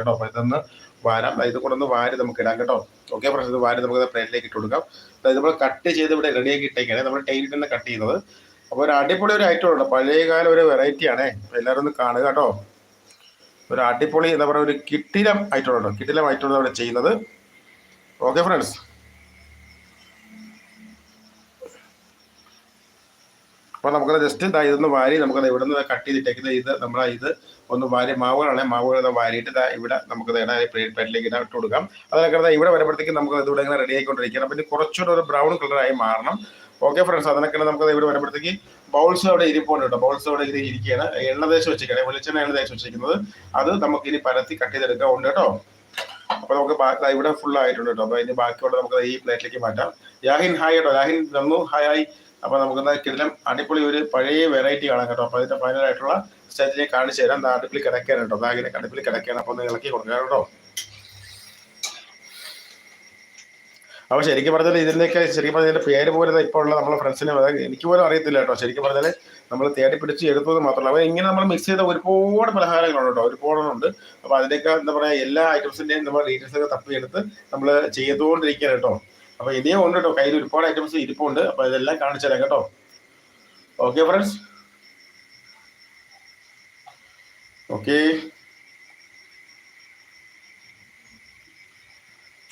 കേട്ടോ? അപ്പൊ ഇതൊന്ന് വാരാം. ഇത് കൊണ്ടൊന്ന് വാരി നമുക്ക് ഇടാം കേട്ടോ. ഓക്കെ പ്രശ്നം ഇത് വാരി നമുക്ക് പ്ലേറ്റിലേക്ക് ഇട്ട് കൊടുക്കാം. അതായത് നമ്മൾ കട്ട് ചെയ്ത് ഇവിടെ റെഡിയാക്കി ഇട്ടേക്കാണ്. നമ്മൾ ടൈലിൽ തന്നെ കട്ട് ചെയ്യുന്നത്. അപ്പോൾ ഒരു അടിപൊളി ഒരു ഐറ്റം ഉണ്ട് പഴയകാല ഒരു വെറൈറ്റി ആണേ. എല്ലാവരും ഒന്ന് കാണുക കേട്ടോ. ഒരു അടിപൊളി എന്താ പറയുക ഒരു കിട്ടിലം ഐറ്റം ഉണ്ടോ കിട്ടിലം ഐറ്റം ഉണ്ട് അവിടെ ചെയ്യുന്നത്. ഓക്കെ ഫ്രണ്ട്സ് അപ്പോൾ നമുക്കത് ജസ്റ്റ് ഇതാ ഇതൊന്ന് വാരി നമുക്കത് ഇവിടെ നിന്ന് കട്ട് ചെയ്തിട്ടേക്കുന്നത്? ഇത് നമ്മളെ ഇത് ഒന്ന് വാരി മാവുകളാണ് മാവുകൾ വാരിയിട്ട് ഇവിടെ നമുക്ക് പ്ലേറ്റിലേക്ക് ഇതാ ഇട്ട് കൊടുക്കാം. അതിനൊക്കെ ദാ ഇവിടെ വരുമ്പോഴത്തേക്കും നമുക്ക് ഇതിവിടെ ഇങ്ങനെ റെഡി ആയിക്കൊണ്ടിരിക്കണം പിന്നെ കുറച്ചുകൂടെ ഒരു ബ്രൗൺ കളറായി മാറണം. ഓക്കെ ഫ്രണ്ട്സ് അതിനൊക്കെ നമുക്ക് ഇവിടെ വരുമ്പോഴത്തേക്ക് ബൗൾസ് അവിടെ ഇരിപ്പുണ്ട് കേട്ടോ. ബൗൾസ് അവിടെ ഇങ്ങനെ ഇരിക്കുകയാണ്. എണ്ണ ദേശം വെച്ചിരിക്കുകയാണ്. വെളിച്ചെണ്ണ എണ്ണ ദേശം വെച്ചിരിക്കുന്നത്. അത് നമുക്ക് ഇനി പരത്തി കട്ട് ചെയ്തെടുക്കാവുണ്ട് കേട്ടോ. അപ്പൊ നമുക്ക് ഇവിടെ ഫുൾ ആയിട്ടുണ്ട് കേട്ടോ. അപ്പൊ അതിന് ബാക്കിയുള്ള നമുക്ക് ഈ പ്ലേറ്റിലേക്ക് മാറ്റാം. യാഹിൻ ഹായ് കേട്ടോ. യാഹിൻ തന്നു ഹായ് ആയി അപ്പൊ നമുക്ക് കിടലം അടിപൊളി ഒരു പഴയ വെറൈറ്റി കാണാം കേട്ടോ. അപ്പൊ അതിന്റെ ഫൈനൽ ആയിട്ടുള്ള സ്റ്റേജിനെ കാണിച്ചു തരാം. അടുപ്പിൽ കിടക്കാൻ കേട്ടോ. ബാഗിനെ അടുപ്പിൽ കിടക്കാൻ അപ്പൊ ഒന്ന് ഇളക്കി കൊടുക്കാം കേട്ടോ. അപ്പൊ ശരിക്കും പറഞ്ഞാൽ ഇതിന്റെയൊക്കെ ശരിക്കും പറഞ്ഞാൽ ഇതിന്റെ പേര് പോലെ ഇപ്പോൾ ഉള്ള നമ്മളെ ഫ്രണ്ട്സിനെ എനിക്ക് പോലും അറിയത്തില്ല കേട്ടോ. ശരിക്കും പറഞ്ഞാൽ നമ്മൾ തേടി പിടിച്ച് എടുത്തത് മാത്രമല്ല. അപ്പൊ ഇങ്ങനെ നമ്മൾ മിക്സ് ചെയ്ത ഒരുപാട് പലഹാരങ്ങളുണ്ട് കേട്ടോ. ഒരുപാടുണ്ട് അപ്പൊ അതിന്റെയൊക്കെ എന്താ പറയാ എല്ലാ ഐറ്റംസിന്റെയും നമ്മൾ ഡീറ്റെയിൽസ് ഒക്കെ തപ്പിയെടുത്ത് നമ്മൾ ചെയ്തുകൊണ്ടിരിക്കുകയാണ് കേട്ടോ. അപ്പൊ ഇനിയും ഉണ്ട് കേട്ടോ. കയ്യിൽ ഒരുപാട് ഐറ്റംസ് ഇരിപ്പുണ്ട്. അപ്പൊ ഇതെല്ലാം കാണിച്ചു തരാം കേട്ടോ. ഓക്കെ ഫ്രണ്ട്സ് ഓക്കെ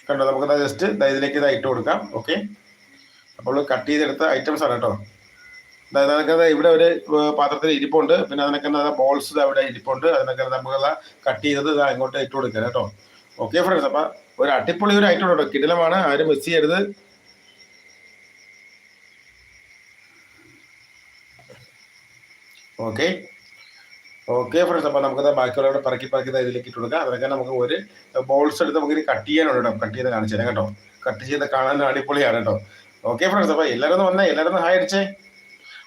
കണ്ടോ നമുക്ക് ജസ്റ്റ് ഇതിലേക്ക് ഇത് ഇട്ട് കൊടുക്കാം. ഓക്കെ അപ്പോൾ കട്ട് ചെയ്തെടുത്ത ഐറ്റംസ് ആണ് കേട്ടോ അതായത് ഇവിടെ ഒരു പാത്രത്തിൽ ഇരിപ്പുണ്ട്. പിന്നെ അതിനൊക്കെ ബോൾസ് അവിടെ ഇരിപ്പുണ്ട്. അതിനൊക്കെ നമുക്ക് കട്ട് ചെയ്തത് ഇത് അങ്ങോട്ട് ഇട്ട് കൊടുക്കാം കേട്ടോ ഓക്കെ ഫ്രണ്ട്സ് അപ്പൊ ഒരു അടിപൊളി ഒരു ഐറ്റം കേട്ടോ കിടിലമാണ്. ആരും മിസ് ചെയ്യരുത്. ഓക്കെ ഓക്കെ ഫ്രണ്ട്സ് അപ്പൊ നമുക്ക് ബാക്കിയുള്ളവരുടെ പറക്കി പറക്കി ഇതിലേക്ക് ഇട്ട് കൊടുക്കാം. അതൊക്കെ നമുക്ക് ഒരു ബോൾസ് എടുത്ത് നമുക്ക് കട്ട് ചെയ്യാനുണ്ട് കേട്ടോ. കട്ട് ചെയ്ത് കാണിച്ചു കേട്ടോ. കട്ട് ചെയ്ത് കാണാൻ അടിപൊളിയാണ് കേട്ടോ. ഓക്കെ ഫ്രണ്ട്സ് അപ്പൊ എല്ലാവരും വന്നേ. എല്ലാവരും ഹായ് അടിച്ചേ.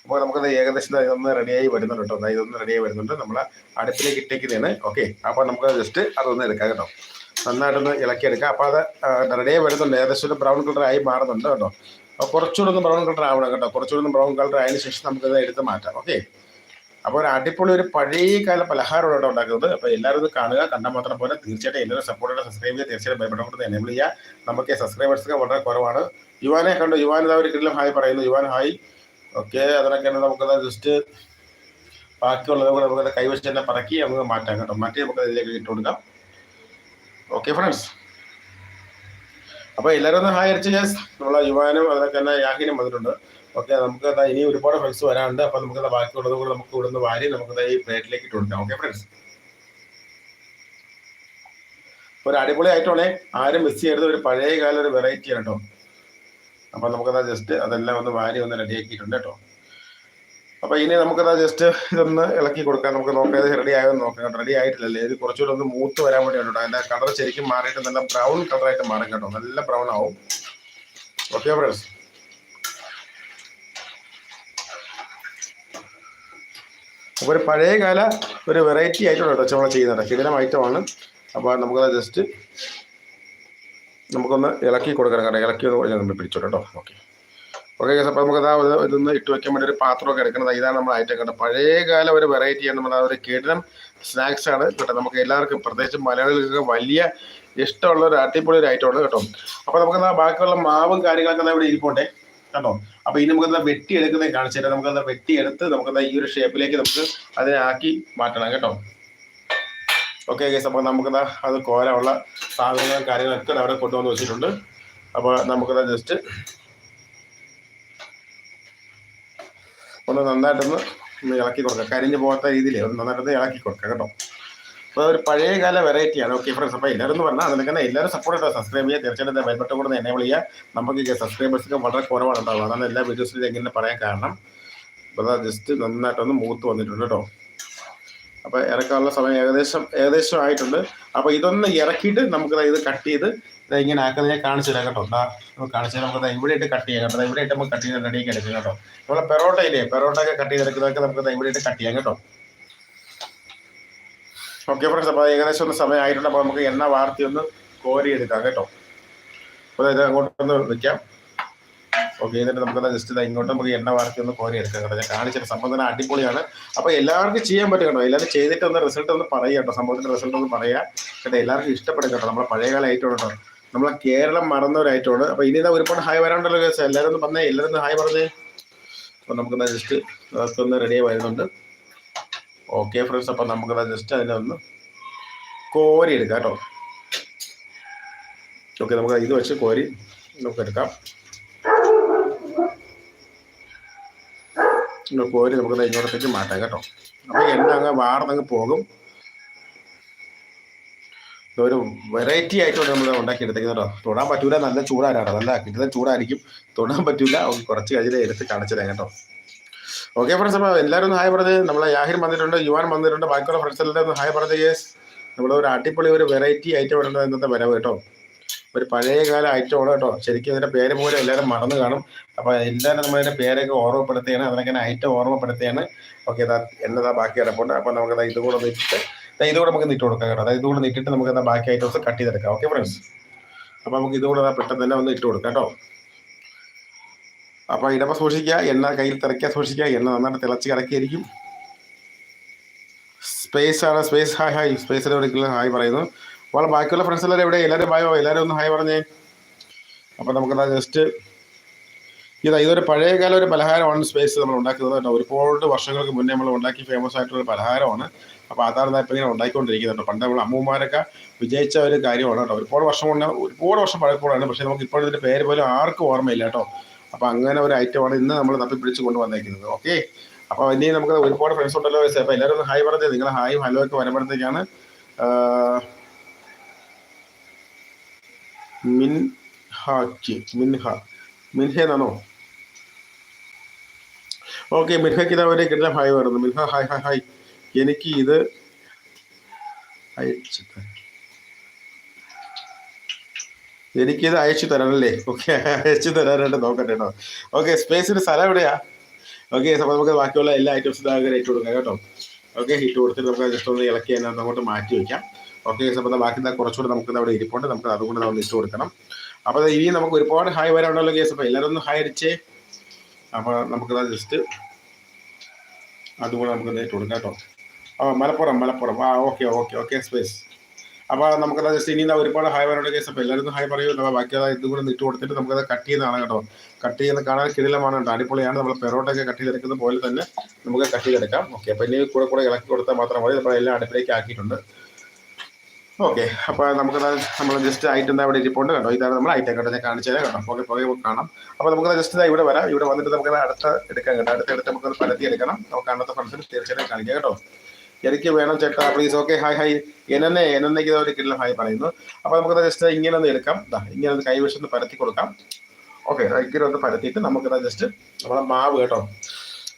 അപ്പോൾ നമുക്കത് ഏകദേശം ഇതൊന്ന് റെഡിയായി വരുന്നുണ്ട് കേട്ടോ. ദാ ഇതൊന്ന് റെഡിയായി വരുന്നുണ്ട്. നമ്മൾ അടുപ്പിലേക്ക് ഇട്ടേക്കുന്നതാണ്. ഓക്കെ അപ്പോൾ നമുക്ക് ജസ്റ്റ് അതൊന്ന് എടുക്കാം കേട്ടോ. നന്നായിട്ടൊന്ന് ഇളക്കിയെടുക്കാം അപ്പോൾ അത് റെഡിയായി വരുന്നുണ്ട്. ഏകദേശം ഒരു ബ്രൗൺ കളറായി മാറുന്നുണ്ട് കേട്ടോ. അപ്പോൾ കുറച്ചുകൂടെ ഒന്ന് ബ്രൗൺ കളർ ആവണം കേട്ടോ. കുറച്ചുകൂടെ ഒന്ന് ബ്രൗൺ കളർ ആയതിനു ശേഷം നമുക്കത് എടുത്ത് മാറ്റാം. ഓക്കെ അപ്പോൾ ഒരു അടിപൊളി ഒരു പഴയ കാല പലഹാരമാണ് കേട്ടോ ഉണ്ടാക്കുന്നത്. അപ്പോൾ എല്ലാവരും കാണുക. കണ്ടാൽ മാത്രം പോലെ തീർച്ചയായിട്ടും എല്ലാവരും സപ്പോർട്ട് സബ്സ്ക്രൈബ് ചെയ്യുക. തീർച്ചയായിട്ടും ബൈബിൾ എനേബിൾ ചെയ്യുക. നമുക്ക് സബ്സ്ക്രൈബേഴ്സ് ഒക്കെ വളരെ കുറവാണ്. യുവാനെ കണ്ടു? യുവാൻ ഒരു കിട്ടിലും ഹായ് പറയുന്നു. Juan hi. ഓക്കെ അതിനൊക്കെ നമുക്കത് ജസ്റ്റ് ബാക്കിയുള്ളത്. കൂടെ നമുക്ക് കൈവശം തന്നെ പറക്കി നമുക്ക് മാറ്റാം കേട്ടോ. മാറ്റി നമുക്ക് അതിലേക്ക് ഇട്ട് ഓക്കെ ഫ്രണ്ട്സ് അപ്പോൾ എല്ലാവരും ഒന്ന് ഹായ് അടിച്ച് യെസ് നമ്മളെ യുവാനും അതിനൊക്കെ തന്നെ യാഹിനും വന്നിട്ടുണ്ട്. ഓക്കെ നമുക്ക് എന്താ ഇനി ഒരുപാട് ഫ്രണ്ട്സ് വരാനുണ്ട്. അപ്പോൾ നമുക്ക് ബാക്കിയുള്ളത് കൂടെ നമുക്ക് ഇവിടുന്ന് വാരി നമുക്ക് ഈ പ്ലേറ്റിലേക്ക് ഇട്ട് കൊടുക്കാം. ഓക്കെ ഫ്രണ്ട്സ് ഒരു അടിപൊളി ആയിട്ടുള്ളേ ആരും മിസ് ചെയ്യരുത്. ഒരു പഴയ കാല ഒരു വെറൈറ്റി ആണ് കേട്ടോ. അപ്പൊ നമുക്കതാ ജസ്റ്റ് അതെല്ലാം ഒന്ന് വാരി ഒന്ന് റെഡിയാക്കിയിട്ടുണ്ട് കേട്ടോ. അപ്പൊ ഇനി നമുക്കതാ ജസ്റ്റ് ഇതൊന്ന് ഇളക്കി കൊടുക്കാം. നമുക്ക് നോക്കാം റെഡി ആയോ നോക്കാം. റെഡി ആയിട്ടില്ലല്ലേ? ഇത് കുറച്ചുകൂടെ ഒന്ന് മൂത്ത് വരാൻ വേണ്ടി കേട്ടോ. അതിന്റെ കളർ ശരിക്കും മാറിയിട്ട് നല്ല ബ്രൗൺ കളറായിട്ട് മാറും കേട്ടോ. നല്ല ബ്രൗൺ ആവും. ഓക്കെ ഫ്രണ്ട്സ് അപ്പോൾ ഒരു പഴയകാല ഒരു വെറൈറ്റി ആയിട്ടുണ്ട് കേട്ടോ നമ്മൾ ചെയ്യുന്നത് കിടിലം ഐറ്റമാണ്. അപ്പോൾ നമുക്കത് ജസ്റ്റ് നമുക്കൊന്ന് ഇളക്കി കൊടുക്കണം. കാരണം ഇളക്കി ഒന്ന് നമ്മൾ പിടിച്ചോട്ടെ കേട്ടോ. ഓക്കെ ഓക്കെ അപ്പോൾ നമുക്കത് ഇതൊന്ന് ഇട്ട് വയ്ക്കാൻ വേണ്ടി ഒരു പാത്രമൊക്കെ എടുക്കുന്നത് ഇതാണ് നമ്മൾ ഐറ്റം കേട്ടോ. പഴയകാല ഒരു വെറൈറ്റിയാണ് ആ ഒരു കിടിലം സ്നാക്സ് ആണ്. കേട്ടോ നമുക്ക് എല്ലാവർക്കും പ്രത്യേകിച്ച് മലയാളികൾക്ക് വലിയ ഇഷ്ടമുള്ള ഒരു അടിപൊളി ഒരു ഐറ്റമാണ് കേട്ടോ. അപ്പോൾ നമുക്ക് ബാക്കിയുള്ള മാവും കാര്യങ്ങളൊക്കെ ഇവിടെ ഇരിപ്പുണ്ടേ. കേട്ടോ അപ്പൊ ഇനി നമുക്ക് വെട്ടി എടുക്കുന്നത് കാണിച്ചു തരാം. വെട്ടി എടുത്ത് നമുക്ക് ഈ ഒരു ഷേപ്പിലേക്ക് നമുക്ക് അതിനെ ആക്കി മാറ്റണം കേട്ടോ. ഓക്കെ ഗൈസ് അപ്പോൾ നമുക്കതാ അത് കോരമുള്ള സാധനങ്ങളും കാര്യങ്ങളൊക്കെ അവിടെ കൊണ്ടുവന്ന് വെച്ചിട്ടുണ്ട്. അപ്പോൾ നമുക്കത് ജസ്റ്റ് ഒന്ന് നന്നായിട്ടൊന്ന് ഇളക്കി കൊടുക്കാം. കരിഞ്ഞു പോകാത്ത രീതിയിൽ ഒന്ന് നന്നായിട്ടൊന്ന് ഇളക്കി കൊടുക്കാം കേട്ടോ. അപ്പോൾ ഒരു പഴയകാല വെറൈറ്റിയാണ് ഓക്കെ ഫ്രണ്ട്സ് അപ്പോൾ എല്ലാവരും എന്ന് പറഞ്ഞാൽ അതിനൊക്കെ തന്നെ എല്ലാവരും സപ്പോർട്ട് ചെയ്യുക സബ്സ്ക്രൈബ് ചെയ്യുക തീർച്ചയായിട്ടും ബെൽബട്ടം കൂടെ എനേബിൾ ചെയ്യുക നമുക്ക് സബ്സ്ക്രൈബേഴ്സൊക്കെ വളരെ കുറവാണ് ഉണ്ടാവുക അതാണ് എല്ലാ വീഡിയോസിലും എങ്ങനെ പറയാൻ കാരണം. അപ്പോൾ ജസ്റ്റ് നന്നായിട്ടൊന്ന് മൂത്ത് വന്നിട്ടുണ്ട് കേട്ടോ. അപ്പൊ ഇറക്കാനുള്ള സമയം ഏകദേശം ഏകദേശം ആയിട്ടുണ്ട്. അപ്പോൾ ഇതൊന്ന് ഇറക്കിയിട്ട് നമുക്ക് ഇത് കട്ട് ചെയ്ത് ഇങ്ങനെ ആക്കുന്നത് ഞാൻ കാണിച്ചു തരാം കേട്ടോ. എന്താ നമുക്ക് കാണിച്ചു തരാം. നമുക്ക് ഇവിടെ ഇട്ട് കട്ട് ചെയ്യാം കേട്ടോ. ഇവിടെ ഇട്ട് നമുക്ക് കട്ട് ചെയ്ത് റെഡിയാക്കി എടുക്കാം കേട്ടോ. നമ്മളെ പെറോട്ട ഇല്ലേ പെറോട്ട ഒക്കെ കട്ട് ചെയ്തെടുക്കുന്നതൊക്കെ നമുക്ക് ഇവിടെ ഇട്ട് കട്ട് ചെയ്യാം കേട്ടോ. ഓക്കെ ഫ്രണ്ട്സ് അപ്പോൾ ഏകദേശം ഒന്ന് സമയമായിട്ടുണ്ട്. അപ്പോൾ നമുക്ക് എണ്ണ വാർത്തി ഒന്ന് കോരി എടുക്കാം കേട്ടോ അപ്പോൾ ഇത് അങ്ങോട്ടൊന്ന് വെക്കാം. ഓക്കെ എന്നിട്ട് നമുക്കത് ജസ്റ്റ് ഇങ്ങോട്ട് നമുക്ക് എണ്ണ വാർത്തി ഒന്ന് കോരി എടുക്കാം കേട്ടോ. ഞാൻ കാണിച്ചിട്ട് സംഭവം തന്നെ അടിപൊളിയാണ്. അപ്പോൾ എല്ലാവർക്കും ചെയ്യാൻ പറ്റും കേട്ടോ. എല്ലാവരും ചെയ്തിട്ട് ഒന്ന് റിസൾട്ട് ഒന്ന് പറയുക കേട്ടോ. സംഭവത്തിന്റെ റിസൾട്ട് ഒന്ന് പറയുക. കേട്ടോ എല്ലാവർക്കും ഇഷ്ടപ്പെടും കേട്ടോ. നമ്മളെ പഴയകാല ഐറ്റം കേട്ടോ. നമ്മളെ കേരളം മറന്നവരായിട്ടുണ്ട് അപ്പോൾ ഇനി ഇതാ ഒരുപാട് ഹായ് വരാണ്ടല്ലോ എല്ലാവരും ഒന്ന് പറഞ്ഞേ എല്ലാവരും ഹായ് പറഞ്ഞേ. അപ്പോൾ നമുക്കൊന്ന് ജസ്റ്റ് ഒന്ന് റെഡിയായി വരുന്നുണ്ട്. ഓക്കെ ഫ്രണ്ട്സ് അപ്പോൾ നമുക്കത് ജസ്റ്റ് അതിനെ ഒന്ന് കോരി എടുക്കാം കേട്ടോ. ഓക്കെ നമുക്ക് ഇത് വെച്ച് കോരി നമുക്ക് എടുക്കാം. കോരി നമുക്ക് ഇങ്ങോട്ടത്തേക്ക് മാറ്റാം കേട്ടോ. അപ്പോൾ എണ്ണ അങ്ങ് വാർന്നങ്ങ് പോകും. ഒരു വെറൈറ്റി ആയിട്ടാണ് നമ്മൾ ഉണ്ടാക്കിയെടുത്തേക്കുന്നത് കേട്ടോ. തൊടാൻ പറ്റൂല നല്ല ചൂടാരാണ് നല്ല കിട്ടുന്ന ചൂടായിരിക്കും. തൊടാൻ പറ്റൂല. കുറച്ച് കഴിഞ്ഞ് എടുത്ത് കാണിച്ചു തരാം കേട്ടോ. ഓക്കെ ഫ്രണ്ട്സ് അപ്പോൾ എല്ലാവരും ഹായ് പറഞ്ഞത് നമ്മളെ യാഹിർ വന്നിട്ടുണ്ട് യുവാൻ വന്നിട്ടുണ്ട്. ബാക്കിയുള്ള ഫ്രണ്ട്സ് എല്ലാവരും ഒന്ന് ഹായ് പറഞ്ഞത് യേസ് നമ്മുടെ ഒരു അടിപൊളി ഒരു വെറൈറ്റി ഐറ്റം ഇടേണ്ടത് ഇന്നത്തെ വരവ് കേട്ടോ. ഒരു പഴയകാല ഐറ്റമാണ് കേട്ടോ. ശരിക്കും ഇതിന്റെ പേര് പോലും എല്ലാവരും മറന്നു കാണും. അപ്പോൾ എല്ലാവരും നമ്മളതിന്റെ പേരൊക്കെ ഓർമ്മപ്പെടുത്തുകയാണ്. അതിനൊക്കെ ഐറ്റം ഓർമ്മപ്പെടുത്തുകയാണ്. ഓക്കെ ഇതാ എന്നതാ ബാക്കി കിടപ്പുണ്ട് അപ്പോൾ നമുക്ക് ഇത് ഇതുകൂടെ നിട്ടിട്ട് ദാ ഇത് കൂടെ നമുക്ക് നിട്ട് കൊടുക്കാം കേട്ടോ. അതായത് ഇതുകൂടെ നിട്ടിട്ട് നമുക്ക് എന്താ ബാക്കി ഐറ്റംസ് കട്ട് ചെയ്തെടുക്കാം. ഓക്കെ ഫ്രണ്ട്സ് അപ്പോൾ നമുക്ക് ഇതുകൂടെ പെട്ടെന്ന് തന്നെ ഒന്ന് ഇട്ട് കൊടുക്കാം കേട്ടോ. അപ്പോൾ ഇടമ സൂക്ഷിക്കുക എണ്ണ കയ്യിൽ തിളയ്ക്കാൻ സൂക്ഷിക്കുക. എണ്ണ നന്നായിട്ട് തിളച്ച് കിടക്കിയിരിക്കും സ്പേസ് ആണ് സ്പേസ് ഹായ് ഹായ് സ്പേസിൽ ഒരിക്കലും ഹായ് പറയുന്നു. അപ്പോൾ ബാക്കിയുള്ള ഫ്രണ്ട്സ് എല്ലാവരും എവിടെ? എല്ലാവരും ബായോ എല്ലാവരും ഒന്ന് ഹായ് പറഞ്ഞേ. അപ്പോൾ നമുക്കതാ ജസ്റ്റ് ഇതാ ഇതൊരു പഴയകാല ഒരു പലഹാരമാണ് സ്പേസ് നമ്മൾ ഉണ്ടാക്കുന്നത് കേട്ടോ. ഒരുപാട് വർഷങ്ങൾക്ക് മുന്നേ നമ്മൾ ഉണ്ടാക്കി ഫേമസ് ആയിട്ടുള്ള പലഹാരമാണ്. അപ്പോൾ അതാണ് ഇപ്പം ഇങ്ങനെ ഉണ്ടാക്കിക്കൊണ്ടിരിക്കുന്നത് കേട്ടോ പണ്ട് നമ്മൾ അമ്മൂമാരൊക്കെ വിജയിച്ച ഒരു കാര്യമാണ് കേട്ടോ. ഒരുപാട് വർഷം കൊണ്ട് ഒരുപാട് വർഷം പഴയപ്പോഴാണ് പക്ഷേ നമുക്ക് ഇപ്പോൾ പേര് പോലും ആർക്കും ഓർമ്മയില്ല കേട്ടോ. അപ്പോൾ അങ്ങനെ ഒരു ഐറ്റമാണ് ഇന്ന് നമ്മൾ തപ്പി പിടിച്ച് കൊണ്ടുവന്നേക്കുന്നത് ഓക്കെ അപ്പോൾ ഇനി നമുക്ക് ഒരുപാട് ഫ്രണ്ട്സ് ഉണ്ടല്ലോ അപ്പോൾ എല്ലാവരും ഒന്ന് ഹായ് പറഞ്ഞത് നിങ്ങൾ ഹായും ഹലോ ഒക്കെ വരുമ്പോഴത്തേക്കാണ് മിൻഹ എന്നാണോ? ഓക്കെ മിൻഹയ്ക്ക് ഇതാ ഒരു കിട്ടുന്ന ഹായ് വരുന്നു. മിൻഹ ഹായ് ഹായ് ഹായ് എനിക്ക് ഇത് അയച്ചു തരാം എനിക്കിത് അയച്ചു തരാനല്ലേ ഓക്കെ അയച്ചു തരാനായിട്ട് നോക്കട്ടെ കേട്ടോ ഓക്കെ സ്പേസിന്റെ സ്ഥലം എവിടെയാ? ഓക്കെ അപ്പോൾ നമുക്ക് ബാക്കിയുള്ള എല്ലാ ഐറ്റംസും ഇതാകെ ഇട്ട് കൊടുക്കാം കേട്ടോ. ഓക്കെ ഇട്ട് കൊടുത്തിട്ട് നമുക്ക് ജസ്റ്റ് ഒന്ന് ഇളക്കി അതിനകത്ത് അങ്ങോട്ട് മാറ്റി വയ്ക്കാം ഓക്കെ അപ്പോൾ ബാക്കി എന്താ കുറച്ചുകൂടെ നമുക്ക് അവിടെ ഇരിപ്പുണ്ട്. നമുക്ക് അതുകൊണ്ട് നമ്മൾ ഇട്ട് കൊടുക്കണം. അപ്പോൾ ഇനി നമുക്ക് ഒരുപാട് ഹായ് വരാനുണ്ടല്ലോ കേസ് അപ്പോൾ എല്ലാവരും ഒന്ന് ഹായ് അടിച്ചേ. അപ്പോൾ നമുക്കത് ജസ്റ്റ് അതുകൂടെ നമുക്ക് ഇട്ട് കൊടുക്കാം കേട്ടോ. ആ മലപ്പുറം മലപ്പുറം. ആ ഓക്കെ ഓക്കെ ഓക്കെ സ്പേസ് അപ്പോൾ നമുക്കത് ജസ്റ്റ് ഇനി ഒരുപാട് ഹായ് വരാനുള്ള കേസ് അപ്പോൾ എല്ലാവരും ഹായ് പറയൂ അപ്പോൾ ബാക്കി അത് ഇതും കൂടെ ഇട്ട് കൊടുത്തിട്ട് നമുക്കത് കട്ട് ചെയ്യുന്നതാണ് കേട്ടോ. കട്ട് ചെയ്യുന്ന കാണാൻ കിടിലമാണ് കേട്ടോ. അടിപൊളിയാണ്. നമ്മൾ പെറോട്ടൊക്കെ കട്ട് ചെയ്തെടുക്കുന്ന പോലെ തന്നെ നമുക്ക് കട്ട് ചെയ്തെടുക്കാം. ഓക്കെ അപ്പോൾ ഇനി കൂടെ കൂടെ ഇളക്കി കൊടുത്താൽ മാത്രം മതി. നമ്മൾ എല്ലാം അടുപ്പിലേക്ക് ആക്കിയിട്ടുണ്ട്. ഓക്കെ അപ്പോൾ നമുക്കത് നമ്മൾ ജസ്റ്റ് ഐറ്റം ഇവിടെ ഇരിപ്പുണ്ട് കേട്ടോ. ഇതാണ് നമ്മൾ ഐറ്റം കേട്ടോ. ഞാൻ കാണിച്ചു കേട്ടോ. പുകെ പുകെ കാണാം. അപ്പോൾ നമുക്ക് ജസ്റ്റ് ഇവിടെ വരാം. ഇവിടെ വന്നിട്ട് നമുക്ക് അടുത്ത എടുക്കാം കേട്ടോ. അടുത്ത എടുത്ത് നമുക്ക് പരത്തി എടുക്കണം. നമുക്ക് അന്നത്തെ ഫംഗ്ഷൻ തീർച്ചയായിട്ടും കാണിക്കാം കേട്ടോ. എനിക്ക് വേണം ചേട്ടാ പ്ലീസ് ഓക്കെ ഹായ് ഹായ് എന്നെ എന്നേക്ക് ഒരു കിട്ടില്ല ഹായ് പറയുന്നു. അപ്പോൾ നമുക്ക് ജസ്റ്റ് ഇങ്ങനെ ഒന്ന് എടുക്കാം. ഇങ്ങനെ ഒന്ന് കൈവശം പരത്തി കൊടുക്കാം. ഓക്കെ ഇങ്ങനെ ഒന്ന് പരത്തിയിട്ട് നമുക്ക് ജസ്റ്റ് നമ്മളെ മാവ് കേട്ടോ.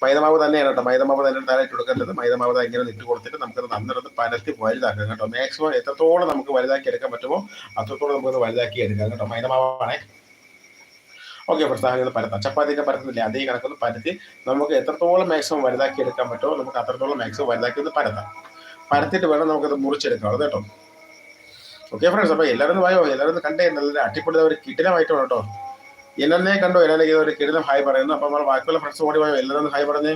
മൈദമാവ് തന്നെയാണ് കേട്ടോ. മൈദമാവ് തന്നെ തലയിട്ട് കൊടുക്കേണ്ടത്. മൈദമാവ് ഇങ്ങനെ ഇട്ട് കൊടുത്തിട്ട് നമുക്കത് നന്നിടത്ത് പരത്തി വലുതാക്കാം കേട്ടോ. മാക്സിമം എത്രത്തോളം നമുക്ക് വലുതാക്കി എടുക്കാൻ പറ്റുമോ അത്രത്തോളം നമുക്കത് വലുതാക്കി എടുക്കാം കേട്ടോ. മൈദമാവാണേ. ഓക്കെ പ്രസ്ഥാനം പരത്താം. ചപ്പാത്തിയൊക്കെ പരത്തുന്നില്ല അതേ കണക്കൊന്ന് പരത്തി നമുക്ക് എത്രത്തോളം മാക്സിമം വലുതാക്കി എടുക്കാൻ പറ്റുമോ നമുക്ക് അത്രത്തോളം മാക്സിമം വലുതാക്കി ഒന്ന് പരത്താം. പരത്തിയിട്ട് വേണം നമുക്കത് മുറിച്ചെടുക്കാം കേട്ടോ. ഓക്കെ ഫ്രണ്ട്സ് അപ്പോൾ എല്ലാവരും വായോ? എല്ലാവരും കണ്ടേ നല്ല അടിപൊളി ഒരു കിടിലമായിട്ടാണ് കേട്ടോ. എന്നെ കണ്ടോ? എന്നെ ഒരു കിടിലം ഹായ് പറയുന്നു. അപ്പോൾ നമ്മൾ ബാക്കിയുള്ള ഫ്രണ്ട്സ് ഓടി പോയോ എല്ലാവരും ഹായ് പറഞ്ഞേ.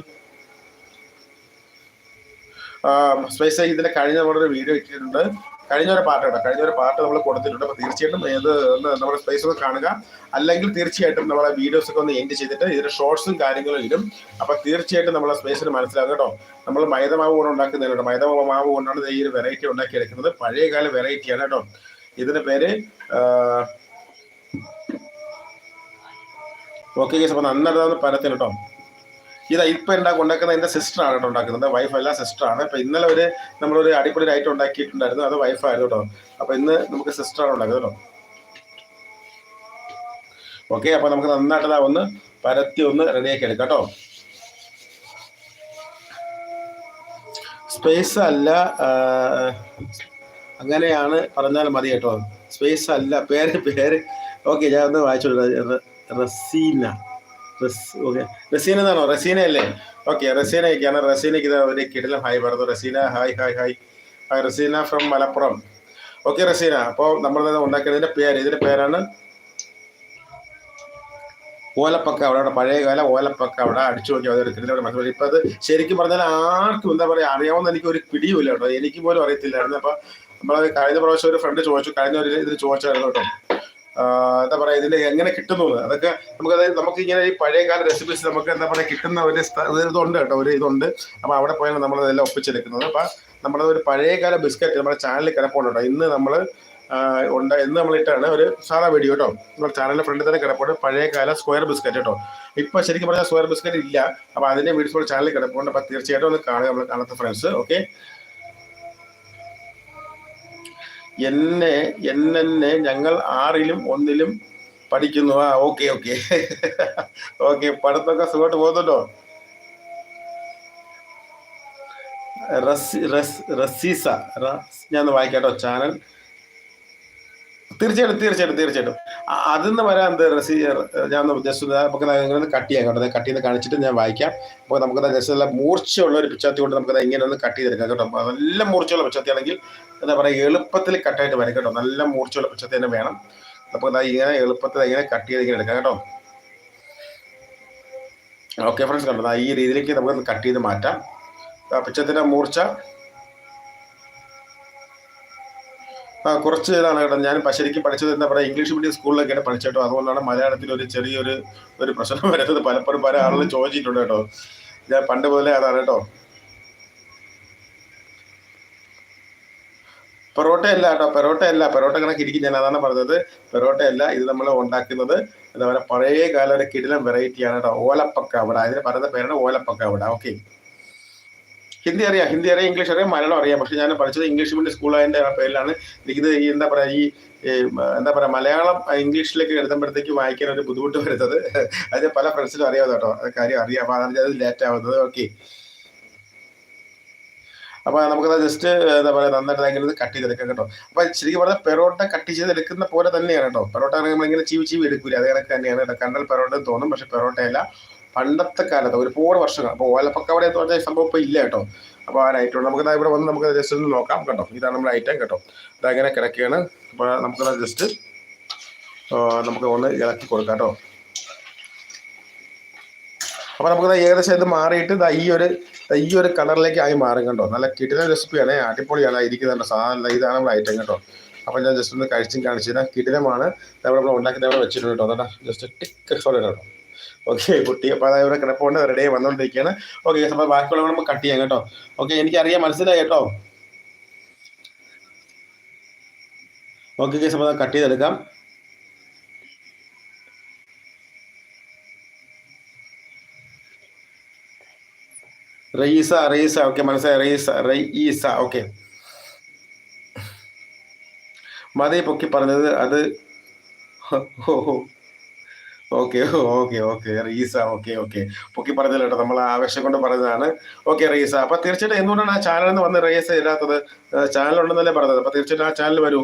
സ്പേസ് ഇതിന്റെ കഴിഞ്ഞ നമ്മളൊരു വീഡിയോ ഇട്ടിട്ടുണ്ട്. കഴിഞ്ഞ ഒരു പാട്ട് കേട്ടോ. കഴിഞ്ഞ ഒരു പാട്ട് നമ്മൾ കൊടുത്തിട്ടുണ്ട്. അപ്പോൾ തീർച്ചയായിട്ടും ഇത് ഒന്ന് നമ്മുടെ കാണുക. അല്ലെങ്കിൽ തീർച്ചയായിട്ടും നമ്മളെ വീഡിയോസ് ഒക്കെ ഒന്ന് എൻഡ് ചെയ്തിട്ട് ഇതിന്റെ ഷോർട്സും കാര്യങ്ങളും ഇടും. അപ്പൊ തീർച്ചയായിട്ടും നമ്മളെ സ്പേസിന് മനസ്സിലാകും കേട്ടോ. നമ്മൾ മൈദമാവ് കൊണ്ട് ഉണ്ടാക്കുന്നതിനുണ്ട് മൈദ മാവ് കൊണ്ടാണ് ഈ ഒരു വെറൈറ്റി ഉണ്ടാക്കിയെടുക്കുന്നത് പഴയകാല വെറൈറ്റിയാണ് കേട്ടോ. ഇതിന്റെ പേര് ഓക്കെ അപ്പൊ നന്നായിട്ട് പരത്തിൽ കേട്ടോ. ഇതാ ഇപ്പൊ ഉണ്ടാക്കി ഉണ്ടാക്കുന്നത് എന്റെ സിസ്റ്റർ ആണ് ഉണ്ടാക്കുന്നത്. വൈഫ് അല്ല സിസ്റ്റർ ആണ്. ഇപ്പൊ ഇന്നലെ ഒരു നമ്മളൊരു അടിപൊളി ഐറ്റം ഉണ്ടാക്കിയിട്ടുണ്ടായിരുന്നു. അത് വൈഫായിരുന്നു കേട്ടോ. അപ്പൊ ഇന്ന് നമുക്ക് സിസ്റ്റർ ആണ് ഉണ്ടാക്കുന്നത് കേട്ടോ. ഓക്കെ അപ്പൊ നമുക്ക് നന്നായിട്ട് ഒന്ന് പരത്തി ഒന്ന് റെഡിയാക്കി എടുക്കാം കേട്ടോ. സ്പേസ് അല്ല അങ്ങനെയാണ് പറഞ്ഞാൽ മതി കേട്ടോ. സ്പേസ് അല്ല പേര് പേര്. ഓക്കെ ഞാൻ ഒന്ന് വായിച്ചോളൂ. റസീന. റസീന എന്നാണോ? റസീന അല്ലേ? ഓക്കെ റസീനയൊക്കെയാണ് റസീനയ്ക്ക് ഇതാ ഒരു കിടലം ഹായ് പറഞ്ഞു. Raseena hi hi hi. Hi Raseena from Malappuram. Okay Raseena അപ്പോൾ നമ്മൾ ഉണ്ടാക്കിയതിന്റെ പേര്. ഇതിന്റെ പേരാണ് ഓലപ്പക്ക അവിടെ പഴയ കാല ഓലപ്പക്ക അവിടെ അടിച്ചു നോക്കി അവിടെ എടുക്കുന്നത് മനസ്സിലായി ഇപ്പൊ അത് ശരിക്കും പറഞ്ഞാൽ ആർക്കും എന്താ പറയാ അറിയാവുന്ന എനിക്ക് ഒരു പിടിയുമില്ല കേട്ടോ. എനിക്ക് പോലും അറിയത്തില്ലായിരുന്നു. അപ്പൊ നമ്മളത് കഴിഞ്ഞ പ്രാവശ്യം ഒരു ഫ്രണ്ട് ചോദിച്ചു. കഴിഞ്ഞ ഒരു ഇതിൽ ചോദിച്ചായിരുന്നു കേട്ടോ. എന്താ പറയാ ഇതിൽ എങ്ങനെ കിട്ടുന്നു അതൊക്കെ നമുക്ക് അതായത് നമുക്ക് ഇങ്ങനെ ഈ പഴയ കാല റെസിപ്പീസ് നമുക്ക് എന്താ പറയാ കിട്ടുന്ന ഒരു ഇതുണ്ട് കേട്ടോ ഒരു ഇതുണ്ട്. അപ്പൊ അവിടെ പോയാണ് നമ്മൾ അതെല്ലാം ഒപ്പിച്ചെടുക്കുന്നത്. അപ്പൊ നമ്മുടെ ഒരു പഴയ കാല ബിസ്ക്കറ്റ് നമ്മുടെ ചാനലിൽ കിടപ്പുണ്ട് ഇന്ന് നമ്മൾ ഉണ്ട് ഇന്ന് നമ്മളിട്ടാണ് ഒരു സാധാ വീഡിയോ കേട്ടോ. നമ്മുടെ ചാനലിന്റെ ഫ്രണ്ടിൽ തന്നെ കിടപ്പുണ്ട് പഴയ കാല സ്ക്വയർ ബിസ്ക്കറ്റ് കേട്ടോ. ഇപ്പൊ ശരിക്കും പറഞ്ഞാൽ സ്ക്വയർ ബിസ്ക്കറ്റ് ഇല്ല. അപ്പൊ അതിന്റെ വീഡിയോസ് ചാനലിൽ കിടപ്പുണ്ട്. അപ്പൊ തീർച്ചയായിട്ടും ഒന്ന് കാണുക നമ്മൾ കാണാത്ത ഫ്രണ്ട്സ് ഓക്കെ എന്നെ എന്നെ ഞങ്ങൾ ആറിലും ഒന്നിലും പഠിക്കുന്നു. ആ ഓക്കെ ഓക്കെ. ഓക്കെ പഠിത്തമൊക്കെ സുഖമായിട്ട് പോകുന്നുണ്ടോ? റസ് റസ് റസീസ ഞാൻ വായിക്കാട്ടോ ചാനൽ. തീർച്ചയായിട്ടും തീർച്ചയായിട്ടും തീർച്ചയായിട്ടും. അതിന്ന് വരാൻ റെസീജർ ഞാൻ ജസ്റ്റ് നമുക്ക് ഇങ്ങനെ കട്ട് ചെയ്യാം കേട്ടോ. കട്ട് ചെയ്ത് കാണിച്ചിട്ട് ഞാൻ വായിക്കാം. അപ്പോൾ നമുക്ക് ജസ്റ്റ് നല്ല മൂർച്ചയുള്ള ഒരു പിച്ചാത്തി കൊണ്ട് നമുക്ക് ഇങ്ങനെ ഒന്ന് കട്ട് ചെയ്ത് ചെയ്തെടുക്കാം കേട്ടോ. നല്ല മൂർച്ചയുള്ള പിച്ചാത്തി ആണെങ്കിൽ എന്താ പറയുക എളുപ്പത്തിൽ കട്ടായിട്ട് വരും കേട്ടോ. നല്ല മൂർച്ചയുള്ള പിച്ചാത്തി തന്നെ വേണം. അപ്പോൾ ഇങ്ങനെ എളുപ്പത്തിൽ ഇങ്ങനെ കട്ട് ചെയ്ത് ഇങ്ങനെ എടുക്കാം കേട്ടോ. ഓക്കെ ഫ്രണ്ട്സ് കണ്ടോ? ഈ രീതിയിലേക്ക് നമുക്ക് കട്ട് ചെയ്ത് മാറ്റാം. പിച്ചത്തിന്റെ മൂർച്ച കുറച്ച് ഇതാണ് കേട്ടോ. ഞാൻ പശരിക്കും ശരിക്കും പഠിച്ചത് എന്താ പറയുക ഇംഗ്ലീഷ് മീഡിയം സ്കൂളിലൊക്കെയാണ് പഠിച്ചേട്ടോ. അതുകൊണ്ടാണ് മലയാളത്തിൽ ഒരു ചെറിയൊരു ഒരു പ്രശ്നം വരുന്നത്. പലപ്പോഴും പല ആളുകളും ചോദിച്ചിട്ടുണ്ട് കേട്ടോ. ഞാൻ പണ്ട് മുതലേ അതാണ് കേട്ടോ. പൊറോട്ട അല്ല കേട്ടോ. പൊറോട്ട അല്ല. പൊറോട്ട കണക്ക് ഇരിക്കും. ഞാൻ അതാണ് പറഞ്ഞത്. പൊറോട്ട അല്ല. ഇത് നമ്മൾ ഉണ്ടാക്കുന്നത് എന്താ പറയുക പഴയ കാല ഒരു കിടിലം വെറൈറ്റിയാണ് കേട്ടോ. ഓലപ്പക്ക അവിടെ. അതിന് പറയുന്ന പേരാണ് ഓലപ്പക്ക അവിടെ. ഓക്കെ ഹിന്ദി അറിയാം. ഹിന്ദി അറിയാം ഇംഗ്ലീഷ് അറിയാം മലയാളം അറിയാം. പക്ഷെ ഞാൻ പഠിച്ചത് ഇംഗ്ലീഷ് മീഡിയം സ്കൂളായതിന്റെ ആ പേരിലാണ്. എനിക്കിത് ഈ എന്താ പറയാ ഈ എന്താ പറയാ മലയാളം ഇംഗ്ലീഷിലേക്ക് എഴുതുമ്പോഴത്തേക്ക് വായിക്കാൻ ഒരു ബുദ്ധിമുട്ട് വരുന്നത്. അത് പല ഫ്രണ്ട്സിനും അറിയാതെ കേട്ടോ കാര്യം അറിയാം. അപ്പൊ അതാണ് അത് ലേറ്റ് ആവുന്നത്. ഓക്കെ അപ്പൊ നമുക്കത് ജസ്റ്റ് എന്താ പറയാ നന്നായിട്ട് ഭയങ്കര കട്ട് ചെയ്തെടുക്കാം കേട്ടോ. അപ്പൊ ശരിക്കും പറഞ്ഞാൽ പെറോട്ട കട്ട് ചെയ്തെടുക്കുന്ന പോലെ തന്നെയാണ് കേട്ടോ. പെറോട്ട നമ്മളിങ്ങനെ ചീവി ചീവി എടുക്കൂല. അത് കണക്ക് തന്നെയാണ്. കേട്ടോ കണ്ടാൽ പെറോട്ട തോന്നും പക്ഷെ പെറോട്ടയല്ല. പണ്ടത്തെ കാലത്ത് ഒരുപാട് വർഷങ്ങൾ. അപ്പൊ ഓലപ്പൊക്കെ എന്ന് എത്തുന്ന സംഭവം ഇപ്പൊ ഇല്ല കേട്ടോ. അപ്പോൾ ആ ഐറ്റം നമുക്ക് ഇവിടെ വന്ന് നമുക്ക് ജസ്റ്റ് ഒന്ന് നോക്കാം കേട്ടോ. ഇതാണ് നമ്മുടെ ഐറ്റം കേട്ടോ. ഇതങ്ങനെ കിടക്കുകയാണ് അപ്പോൾ നമുക്ക് ജസ്റ്റ് നമുക്ക് ഒന്ന് ഇളക്കി കൊടുക്കാം കേട്ടോ. അപ്പൊ നമുക്ക് ഏകദേശം ഇത് മാറിയിട്ട് ദാ ഈ ഒരു ഈ ഒരു കളറിലേക്ക് ആയി മാറും കേട്ടോ. നല്ല കിടിലൻ റെസിപ്പിയാണ് അടിപൊളിയാണ് ഇരിക്കുന്നുണ്ട്. സാധനം ഇതാണ് നമ്മുടെ ഐറ്റം കേട്ടോ. അപ്പോൾ ഞാൻ ജസ്റ്റ് ഒന്ന് കഴിച്ചും കാണിച്ചു തരാം കിടിലമാണ് നമ്മൾ ഉണ്ടാക്കി ഇവിടെ വെച്ചിട്ടുണ്ട് കേട്ടോ. അതാ ജസ്റ്റ് ടിക്ക് സോറി കേട്ടോ. ഓക്കെ കുട്ടി അപ്പോൾ അതായത് ഇവിടെ കിടപ്പുണ്ട് റെഡി വന്നുകൊണ്ടിരിക്കുകയാണ് ഓക്കെ അപ്പോൾ ബാക്കിയുള്ള നമുക്ക് കട്ട് ചെയ്യാം കേട്ടോ. ഓക്കെ എനിക്കറിയാം മനസ്സിലായി കേട്ടോ? ഓക്കെ കേസ് അപ്പോൾ കട്ട് ചെയ്തെടുക്കാം. റയീസ റയീസ ഓക്കെ മനസ്സിലായി? റയീസ റയീസ ഓക്കെ മതി പൊക്കി പറഞ്ഞത് അത് okay okay okay Reesa okay okay. പൊക്കി പറഞ്ഞല്ലോ കേട്ടോ നമ്മൾ ആവേശം കൊണ്ട് പറഞ്ഞതാണ്. ഓക്കെ റീസ അപ്പൊ തീർച്ചയായിട്ടും എന്തുകൊണ്ടാണ് ആ ചാനലിൽ നിന്ന് വന്ന് റീസ ഇല്ലാത്തത് ചാനൽ ഉണ്ടെന്നല്ലേ പറഞ്ഞത്? അപ്പൊ തീർച്ചയായിട്ടും ആ ചാനൽ വരൂ.